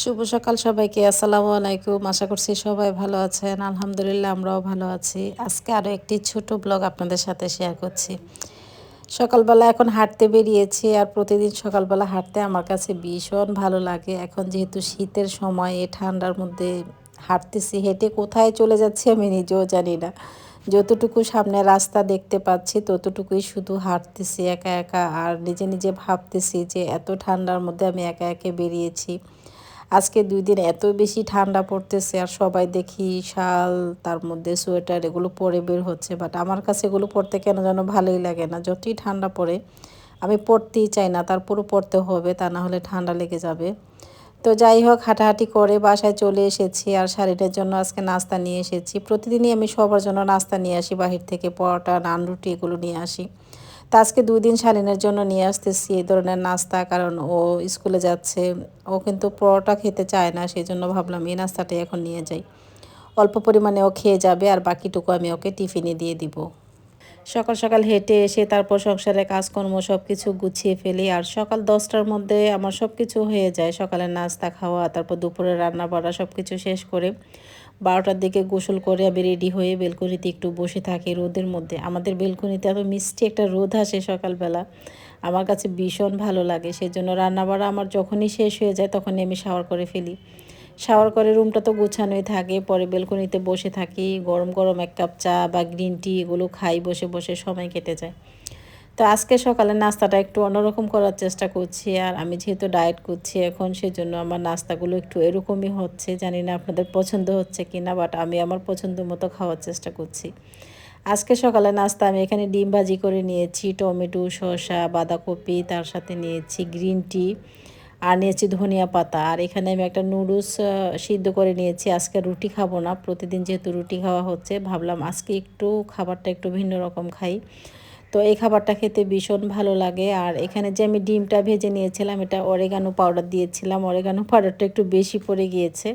শুভ সকাল সবাইকে, আসসালামু আলাইকুম। আশা করছি সবাই ভালো আছেন। আলহামদুলিল্লাহ, আমরাও ভালো আছি। আজকে আরও একটি ছোট ব্লগ আপনাদের সাথে শেয়ার করছি। সকালবেলা এখন হাঁটতে বেরিয়েছি আর প্রতিদিন সকালবেলা হাঁটতে আমার কাছে ভীষণ ভালো লাগে। এখন যেহেতু শীতের সময় এ ঠান্ডার মধ্যে হাঁটতেছি, হেঁটে কোথায় চলে যাচ্ছি আমি নিজেও জানি না। যতটুকু সামনে রাস্তা দেখতে পাচ্ছি, ততটুকুই শুধু হাঁটতেছি, একা একা। আর নিজে নিজে ভাবতেছি যে এত ঠান্ডার মধ্যে আমি একা একে বেরিয়েছি। আজকে দুই দিন এত বেশি ঠান্ডা পড়তেছে আর সবাই দেখি শাল, তার মধ্যে সোয়েটার, এগুলো পরে বের হচ্ছে। বাট আমার কাছে এগুলো পরতে কেন যেন ভালোই লাগে না। যতই ঠান্ডা পড়ে, আমি পড়তেই চাই না, তারপরও পড়তে হবে, তা না হলে ঠান্ডা লেগে যাবে। তো যাই হোক, হাঁটাহাঁটি করে বাসায় চলে এসেছি আর শাড়িটার জন্য আজকে নাস্তা নিয়ে এসেছি। প্রতিদিনই আমি সবার জন্য নাস্তা নিয়ে আসি, বাহির থেকে পরোটা, নান, রুটি এগুলো নিয়ে আসি। তো আজকে দুই দিন শালিনের জন্য নিয়ে আসতেছি এই ধরনের নাস্তা, কারণ ও স্কুলে যাচ্ছে। ও কিন্তু পরোটা খেতে চায় না সেই জন্য ভাবলাম এই নাস্তাটাই এখন নিয়ে যাই। অল্প পরিমাণে ও খেয়ে যাবে আর বাকিটুকু আমি ওকে টিফিনে দিয়ে দিব। সকাল সকাল হেঁটে এসে তারপর সংসারে কাজকর্ম সব কিছু গুছিয়ে ফেলি, আর সকাল দশটার মধ্যে আমার সব কিছু হয়ে যায়। সকালের নাস্তা, খাওয়া, তারপর দুপুরে রান্না বাড়া সব কিছু শেষ করে বারোটার দিকে গোসল করে আমি রেডি হয়ে বেলকনিতে একটু বসে থাকি রোদের মধ্যে। আমাদের বেলকনিতে এত মিষ্টি একটা রোদ আসে সকালবেলা। আমার কাছে ভীষণ ভালো লাগে সেই জন্য রান্নাবাড়া আমার যখনই শেষ হয়ে যায় তখনই আমি শাওয়ার করে ফেলি। শাওয়ার করে রুমটা তো গোছানোই থাকে, পরে বেলকনিতে বসে থাকি, গরম গরম এক কাপ চা বা গ্রিন টি এগুলো খাই, বসে বসে সময় কেটে যায়। তো আজকে সকালে নাস্তাটা একটু অন্যরকম করার চেষ্টা করছি আর আমি যেহেতু ডায়েট করছি, এখন সেজন্য আমার নাস্তাগুলো একটু এরকমই হচ্ছে। জানি না আপনাদের পছন্দ হচ্ছে কি না বাট আমি আমার পছন্দ মতো খাওয়ার চেষ্টা করছি। আজকে সকালে নাস্তা আমি এখানে ডিম ভাজি করে নিয়েছি, টমেটো, শসা, বাঁধাকপি, তার সাথে নিয়েছি গ্রিন টি আর নিয়েছি ধনিয়া পাতা। আর এখানে আমি একটা নুডলস সিদ্ধ করে নিয়েছি। আজকে রুটি খাব না, প্রতিদিন যেহেতু রুটি খাওয়া হচ্ছে, ভাবলাম আজকে একটু খাবারটা একটু ভিন্ন রকম খাই। তো এই খাবারটা খেতে ভীষণ ভালো লাগে। আর এখানে যে আমি ডিমটা ভেজে নিয়েছিলাম, এটা অরেগানো পাউডার দিয়েছিলাম। অরেগানো পাউডারটা একটু বেশি পড়ে গিয়েছে।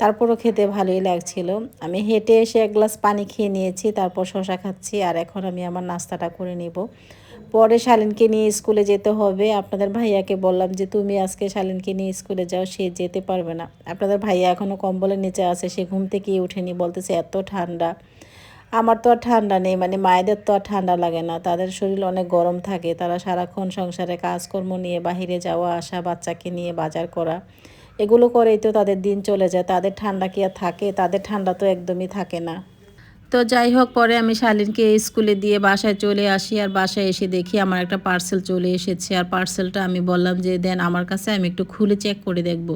তারপরও খেতে ভালোই লাগছিল। আমি হেঁটে এসে এক গ্লাস পানি খেয়ে নিয়েছি, তারপর শশা খাচ্ছি, আর এখন আমি আমার নাস্তাটা করে নিব। পরে শালিনকে নিয়ে স্কুলে যেতে হবে। আপনাদের ভাইয়াকে বললাম যে, তুমি আজকে শালিনকে নিয়ে স্কুলে যাও, সে যেতে পারবে না। আপনাদের ভাইয়া এখনও কম্বলের নিচে আছে, সে ঘুম থেকে উঠেনি, বলতেছে এত ঠান্ডা। আমার তো আর ঠান্ডা নেই মানে মায়েদের তো আর ঠান্ডা লাগে না। তাদের শরীর অনেক গরম থাকে, তারা সারাক্ষণ সংসারে কাজকর্ম নিয়ে, বাহিরে যাওয়া, আসা, বাচ্চাকে নিয়ে, বাজার করা, এগুলো করেই তো তাদের দিন চলে যায়। তাদের ঠান্ডা কি আর থাকে? তাদের ঠান্ডা তো একদমই থাকে না। তো যাই হোক, পরে আমি শালিনকে স্কুলে দিয়ে বাসায় চলে আসি আর বাসায় এসে দেখি আমার একটা পার্সেল চলে এসেছে। আর পার্সেলটা আমি বললাম যে, দেন আমার কাছে, আমি একটু খুলে চেক করে দেখব।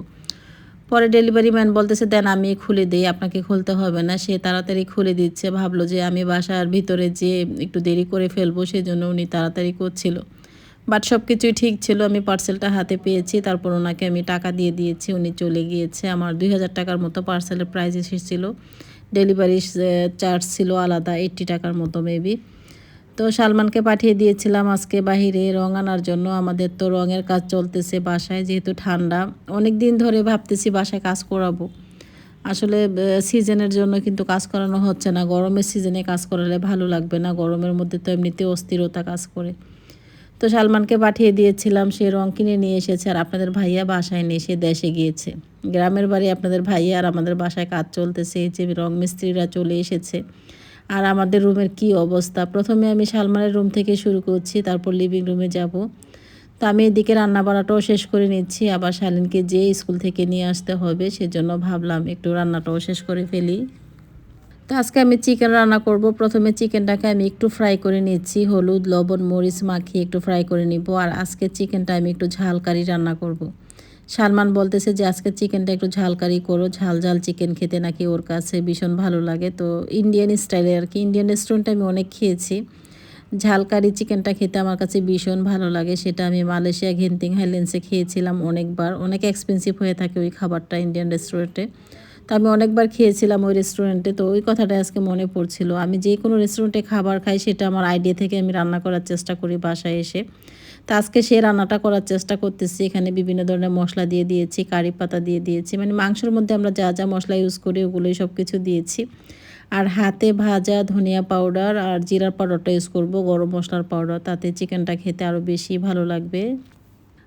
পরে ডেলিভারি ম্যান বলতেছে, দেন আমি খুলে দিই, আপনাকে খুলতে হবে না। সে তাড়াতাড়ি খুলে দিচ্ছে, ভাবলো যে আমি বাসার ভিতরে যে একটু দেরি করে ফেলব, সেজন্য উনি তাড়াতাড়ি করছিল। বাট সব কিছুই ঠিক ছিল, আমি পার্সেলটা হাতে পেয়েছি, তারপর ওনাকে আমি টাকা দিয়ে দিয়েছি, উনি চলে গিয়েছে। আমার দুই হাজার টাকার মতো পার্সেলের প্রাইস এসেছিল। ডেলিভারি চার্জ ছিল আলাদা এইট্টি টাকার মতো মেবি তো সালমানকে পাঠিয়ে দিয়েছিলাম আজকে বাহিরে রং আনার জন্য। আমাদের তো রঙের কাজ চলতেছে বাসায়, যেহেতু ঠান্ডা। অনেক দিন ধরে ভাবতেছি বাসায় কাজ করাবো। আসলে সিজনের জন্য কিন্তু কাজ করানো হচ্ছে না। গরমের সিজনে কাজ করালে ভালো লাগবে না। গরমের মধ্যে তো এমনিতে অস্থিরতা কাজ করে। তো সালমানকে পাঠিয়ে দিয়েছিলাম, সে রং কিনে নিয়ে এসেছে আর আপনাদের ভাইয়া বাসায় নিয়ে এসে দেশে গিয়েছে। গ্রামের বাড়ি আপনাদের ভাইয়া আর আমাদের বাসায় কাজ চলতেছে। যে রং মিস্ত্রিরা চলে এসেছে। আর আমাদের রুমের কি অবস্থা? প্রথমে আমি সালমানের রুম থেকে শুরু করছি, তারপর লিভিং রুমে যাব। তো আমি এদিকে রান্না বাড়াটাও শেষ করে নিচ্ছি, আবার শালিনকে যে স্কুল থেকে নিয়ে আসতে হবে, সেজন্য ভাবলাম একটু রান্নাটাও শেষ করে ফেলি। তো আজকে আমি চিকেন রান্না করব। প্রথমে চিকেনটাকে আমি একটু ফ্রাই করে নিচ্ছি, হলুদ, লবণ, মরিচ মাখিয়ে একটু ফ্রাই করে নিব, আর আজকে চিকেনটা আমি একটু ঝাল কারি রান্না করব। সালমান বলতেছে যে, আজকে চিকেনটা একটু ঝালকারি করো ঝাল ঝাল চিকেন খেতে নাকি ওর কাছে ভীষণ ভালো লাগে। তো ইন্ডিয়ান স্টাইলে আর কি ইন্ডিয়ান রেস্টুরেন্টে আমি অনেক খেয়েছি। ঝালকারি চিকেনটা খেতে আমার কাছে ভীষণ ভালো লাগে, সেটা আমি মালয়েশিয়া ঘেন্তিং হাইল্যান্ডসে খেয়েছিলাম অনেকবার। অনেক এক্সপেন্সিভ হয়ে থাকে ওই খাবারটা ইন্ডিয়ান রেস্টুরেন্টে তো আমি অনেকবার খেয়েছিলাম ওই রেস্টুরেন্টে তো ওই কথাটা আজকে মনে পড়ছিল। আমি যে কোনো রেস্টুরেন্টে খাবার খাই, সেটা আমার আইডিয়া থেকে আমি রান্না করার চেষ্টা করি বাসায় এসে। তো আজকে সে রান্নাটা করার চেষ্টা করতেছি। এখানে বিভিন্ন ধরনের মশলা দিয়ে দিয়েছি, কারি পাতা দিয়ে দিয়েছি মানে মাংসের মধ্যে আমরা যা যা মশলা ইউজ করি ওগুলোই সব কিছু দিয়েছি। আর হাতে ভাজা ধনিয়া পাউডার আর জিরার পাউডারটা ইউজ করব, গরম মশলার পাউডার তাতে চিকেনটা খেতে আরও বেশি ভালো লাগবে।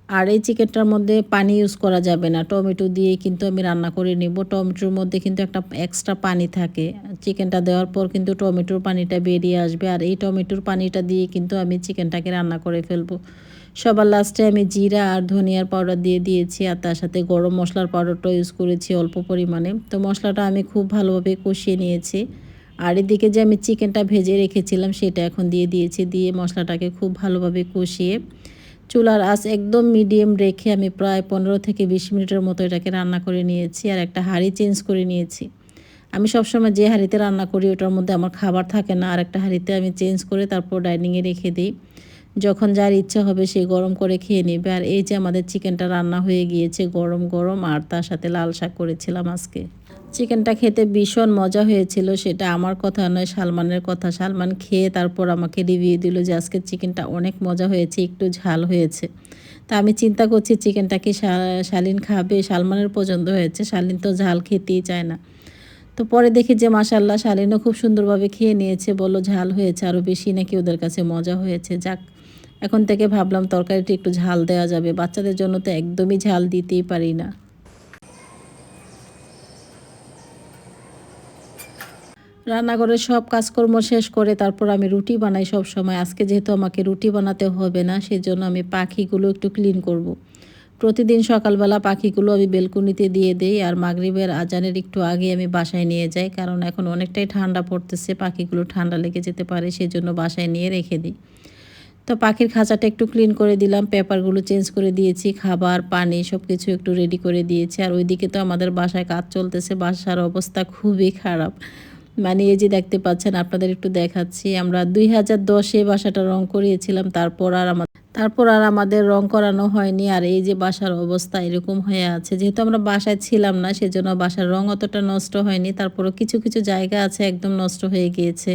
আর এই চিকেনটার মধ্যে পানি ইউজ করা যাবে না। টমেটো দিয়ে কিন্তু আমি রান্না করে নেব। টমেটোর মধ্যে কিন্তু একটা এক্সট্রা পানি থাকে। চিকেনটা দেওয়ার পর কিন্তু টমেটোর পানিটা বেরিয়ে আসবে। আর এই টমেটোর পানিটা দিয়ে কিন্তু আমি চিকেনটাকে রান্না করে ফেলব। সবার লাস্টে আমি জিরা আর ধনিয়ার পাউডার দিয়ে দিয়েছি আর তার সাথে গরম মশলার পাউডারটা ইউজ করেছি অল্প পরিমাণে। তো মশলাটা আমি খুব ভালোভাবে কষিয়ে নিয়েছি। আর এদিকে যে আমি চিকেনটা ভেজে রেখেছিলাম সেটা এখন দিয়ে দিয়েছি। দিয়ে মশলাটাকে খুব ভালোভাবে কষিয়ে চুলার আঁচ একদম মিডিয়াম রেখে আমি প্রায় পনেরো থেকে বিশ মিনিটের মতো এটাকে রান্না করে নিয়েছি আর একটা হাঁড়ি চেঞ্জ করে নিয়েছি। আমি সবসময় যে হাঁড়িতে রান্না করি ওটার মধ্যে আমার খাবার থাকে না, আর একটা হাঁড়িতে আমি চেঞ্জ করে তারপর ডাইনিংয়ে রেখে দিই। যখন যার ইচ্ছা হবে সে গরম করে খেয়ে নেবে। আর এই যে আমাদের চিকেনটা রান্না হয়ে গিয়েছে গরম গরম, আর তার সাথে লাল শাক করেছিলাম আজকে। চিকেনটা খেতে ভীষণ মজা হয়েছিল, সেটা আমার কথা নয়, সালমানের কথা। সালমান খেয়ে তারপর আমাকে রিভিউ দিল যে আজকে চিকেনটা অনেক মজা হয়েছে, একটু ঝাল হয়েছে। তা আমি চিন্তা করছি চিকেনটা কি শালিন খাবে? সালমানের পছন্দ হয়েছে, শালিন তো ঝাল খেতেই চায় না। তো পরে দেখি যে মাসাল্লাহ শালিনও খুব সুন্দরভাবে খেয়ে নিয়েছে বলো ঝাল হয়েছে আরও বেশি, নাকি ওদের কাছে মজা হয়েছে। যাক, এখন থেকে ভাবলাম তরকারিটি একটু ঝাল দেওয়া যাবে, বাচ্চাদের জন্য তো একদমই ঝাল দিতেই পারি না। রান্নাঘরের সব কাজকর্ম শেষ করে তারপর আমি রুটি বানাই সব সময়। আজকে যেহেতু আমাকে রুটি বানাতে হবে না, সেজন্য আমি পাখিগুলো একটু ক্লিন করব। প্রতিদিন সকালবেলা পাখিগুলো আমি বেলকুনিতে দিয়ে দেই আর মাগরিবের আজানের একটু আগে আমি বাসায় নিয়ে যাই, কারণ এখন অনেকটাই ঠান্ডা পড়তেছে, পাখিগুলো ঠান্ডা লেগে যেতে পারে, সেজন্য বাসায় নিয়ে রেখে দিই। তো পাখির খাঁচাটা একটু ক্লিন করে দিলাম, পেপারগুলো চেঞ্জ করে দিয়েছি, খাবার, পানি সব কিছু একটু রেডি করে দিয়েছি। আর ওইদিকে তো আমাদের বাসায় কাজ চলতেছে, বাসার অবস্থা খুবই খারাপ। মানে এই যে দেখতে পাচ্ছেন, আপনাদের একটু দেখাচ্ছি। আমরা দুই হাজার দশে বাসাটা রং করিয়েছিলাম, তারপর আর আমাদের তারপর আর আমাদের রং করানো হয়নি, আর এই যে বাসার অবস্থা এরকম হয়ে আছে। যেহেতু আমরা বাসায় ছিলাম না, সেজন্য বাসার রং অতটা নষ্ট হয়নি, তারপরও কিছু কিছু জায়গা আছে একদম নষ্ট হয়ে গিয়েছে।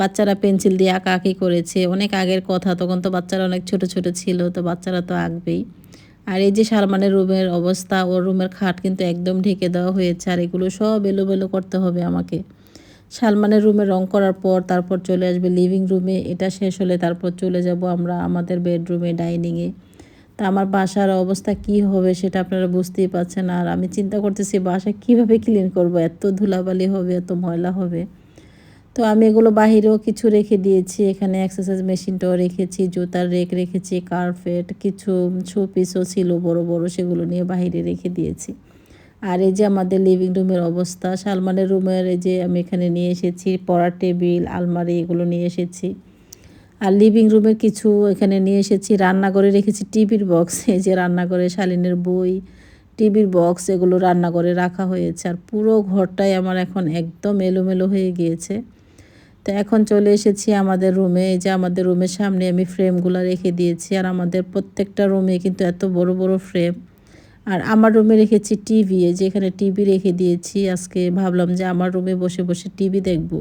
বাচ্চারা পেন্সিল দিয়ে আঁকা আঁকি করেছে, অনেক আগের কথা, তখন তো বাচ্চারা অনেক ছোট ছোট ছিল, তো বাচ্চারা তো আঁকবেই। আর এই যে সালমানের রুমের অবস্থা, ওর রুমের খাট কিন্তু একদম ঢেকে দেওয়া হয়েছে, আর এগুলো সব এলোমেলো করতে হবে আমাকে। সালমানের রুমে রং করার পর তারপর চলে আসবে লিভিং রুমে, এটা শেষ হলে তারপর চলে যাব আমরা আমাদের বেডরুমে, ডাইনিংয়ে। তা আমার বাসার অবস্থা কি হবে সেটা আপনারা বুঝতেই পারছেন, আর আমি চিন্তা করতেছি বাসা কীভাবে ক্লিন করব? এত ধুলাবালি হবে, এত ময়লা হবে। তো আমি এগুলো বাহিরেও কিছু রেখে দিয়েছি, এখানে এক্সারসাইজ মেশিনটাও রেখেছি, জুতার রেক রেখেছি কার্পেট কিছু শোপিসও ছিল বড় বড়, সেগুলো নিয়ে বাহিরে রেখে দিয়েছি। আর এই যে আমাদের লিভিং রুমের অবস্থা, সালমানের রুমের এই যে আমি এখানে নিয়ে এসেছি, পড়ার টেবিল, আলমারি, এগুলো নিয়ে এসেছি। আর লিভিং রুমের কিছু এখানে নিয়ে এসেছি, রান্নাঘরে রেখেছি টিভির বক্স এই যে রান্নাঘরে শালিনের বই, টিভির বক্স এগুলো রান্নাঘরে রাখা হয়েছে। আর পুরো ঘরটাই আমার এখন একদম এলোমেলো হয়ে গিয়েছে। তো এখন চলে এসেছি আমাদের রুমে এই যে আমাদের রুমের সামনে আমি ফ্রেমগুলো রেখে দিয়েছি। আর আমাদের প্রত্যেকটা রুমে কিন্তু এত বড় বড় ফ্রেম আর আমার রুমে রেখেছি টিভি যেখানে টিভি রেখে দিয়েছি। আজকে ভাবলাম যে আমার রুমে বসে বসে টিভি দেখব।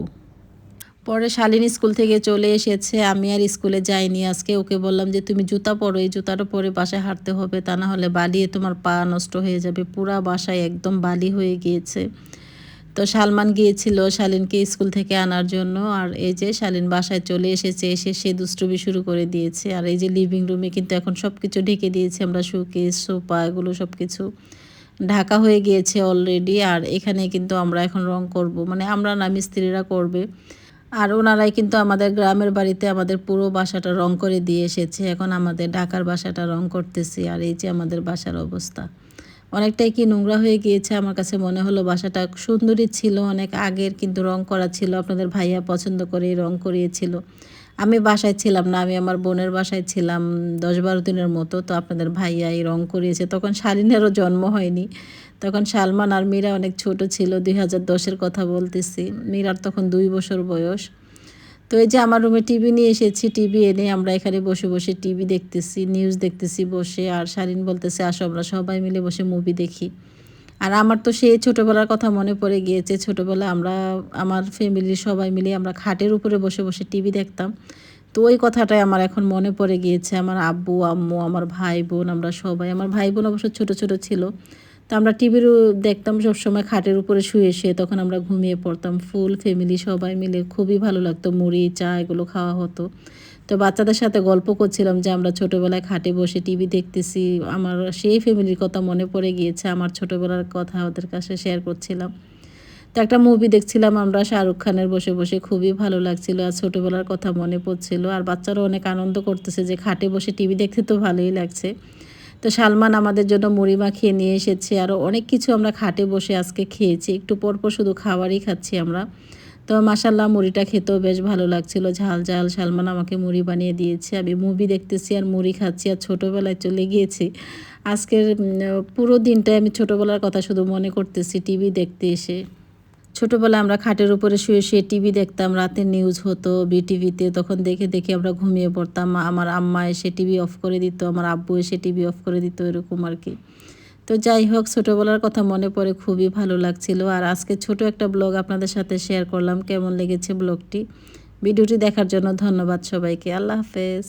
পরে শালিনী স্কুল থেকে চলে এসেছে। আমি আর স্কুলে যাইনি আজকে। ওকে বললাম যে, তুমি জুতা পরো, এই জুতাটা পরে বাসায় হাঁটতে হবে। তা না হলে বালিয়ে তোমার পা নষ্ট হয়ে যাবে। পুরা বাসায় একদম বালি হয়ে গিয়েছে। তো সালমান গিয়েছিল শালিনকে স্কুল থেকে আনার জন্য, আর এই যে শালিন বাসায় চলে এসেছে, এসে সে দুষ্টুমি শুরু করে দিয়েছে। আর এই যে লিভিং রুমে কিন্তু এখন সব কিছু ঢেকে দিয়েছে, আমরা শোকেস সোফা এগুলো সব কিছু ঢাকা হয়ে গিয়েছে অলরেডি আর এখানে কিন্তু আমরা এখন রং করব। মানে আমরা না, মিস্ত্রিরা করবে। আর ওনারাই কিন্তু আমাদের গ্রামের বাড়িতে আমাদের পুরো বাসাটা রং করে দিয়ে এসেছে। এখন আমাদের ঢাকার বাসাটা রং করতেছি, আর এই যে আমাদের বাসার অবস্থা। অনেকটাই কি নোংরা হয়ে গিয়েছে আমার কাছে মনে হলো। বাসাটা সুন্দরী ছিল, অনেক আগের কিন্তু রং করা ছিল, আপনাদের ভাইয়া পছন্দ করে রং করিয়েছিল। আমি বাসায় ছিলাম না, আমি আমার বোনের বাসায় ছিলাম দশ বারো দিনের মতো, তো আপনাদের ভাইয়া এই রং করিয়েছে। তখন শালিনেরও জন্ম হয়নি। তখন সালমান আর মীরা অনেক ছোট ছিল, দুই হাজার দশের কথা বলতেছি। মীরার তখন দুই বছর বয়স। তো এই যে আমার রুমে টিভি নিয়ে এসেছি টিভি এনে আমরা এখানে বসে বসে টিভি দেখতেছি নিউজ দেখতেছি বসে, আর শারিন বলতেছে, আসো আমরা সবাই মিলে বসে মুভি দেখি। আর আমার তো সেই ছোটোবেলার কথা মনে পড়ে গিয়েছে ছোটোবেলা আমরা, আমার ফ্যামিলির সবাই মিলে আমরা খাটের উপরে বসে বসে টিভি দেখতাম। তো ওই কথাটাই আমার এখন মনে পড়ে গিয়েছে, আমার আব্বু, আম্মু, আমার ভাই বোন, আমরা সবাই, আমার ভাই বোন অবশ্য ছোটো ছোটো ছিল। আমরা টিভিরও দেখতাম সবসময় খাটের উপরে শুয়ে শুয়ে, তখন আমরা ঘুমিয়ে পড়তাম। ফুল ফ্যামিলি সবাই মিলে খুবই ভালো লাগতো, মুড়ি, চা এগুলো খাওয়া হতো। তো বাচ্চাদের সাথে গল্প করছিলাম যে আমরা ছোটোবেলায় খাটে বসে টিভি দেখতেছি, আমার সেই ফ্যামিলির কথা মনে পড়ে গিয়েছে, আমার ছোটোবেলার কথা ওদের কাছে শেয়ার করছিলাম। তো একটা মুভি দেখছিলাম আমরা, শাহরুখ খানের বসে বসে, খুবই ভালো লাগছিল, আর ছোটোবেলার কথা মনে পড়ছিল। আর বাচ্চারা অনেক আনন্দ করতেছে যে খাটে বসে টিভি দেখতে তো ভালোই লাগছে। তো সালমান আমাদের জন্য মুড়ি মাখিয়ে নিয়ে এসেছে আরও অনেক কিছু আমরা খাটে বসে আজকে খেয়েছি, একটু পরপর শুধু খাবারই খাচ্ছি আমরা। তো মাসাল্লাহ মুড়িটা খেতেও বেশ ভালো লাগছিল, ঝাল ঝাল, সালমান আমাকে মুড়ি বানিয়ে দিয়েছে, আমি মুভি দেখতেছি আর মুড়ি খাচ্ছি আর ছোটোবেলায় চলে গিয়েছি। আজকের পুরো দিনটায় আমি ছোটোবেলার কথা শুধু মনে করতেছি টিভি দেখতে এসে। ছোটোবেলায় আমরা খাটের উপরে শুয়ে শুয়ে টিভি দেখতাম, রাতের নিউজ হতো বিটিভিতে, তখন দেখে দেখে আমরা ঘুমিয়ে পড়তাম। আমার আম্মা এসে টিভি অফ করে দিত, আমার আব্বু এসে টিভি অফ করে দিত, এরকম আর কি। তো যাই হোক, ছোটোবেলার কথা মনে পড়ে, খুবই ভালো লাগছিল। আর আজকে ছোট একটা ব্লগ আপনাদের সাথে শেয়ার করলাম, কেমন লেগেছে ব্লগটি ভিডিওটি দেখার জন্য ধন্যবাদ সবাইকে। আল্লাহ হাফেজ।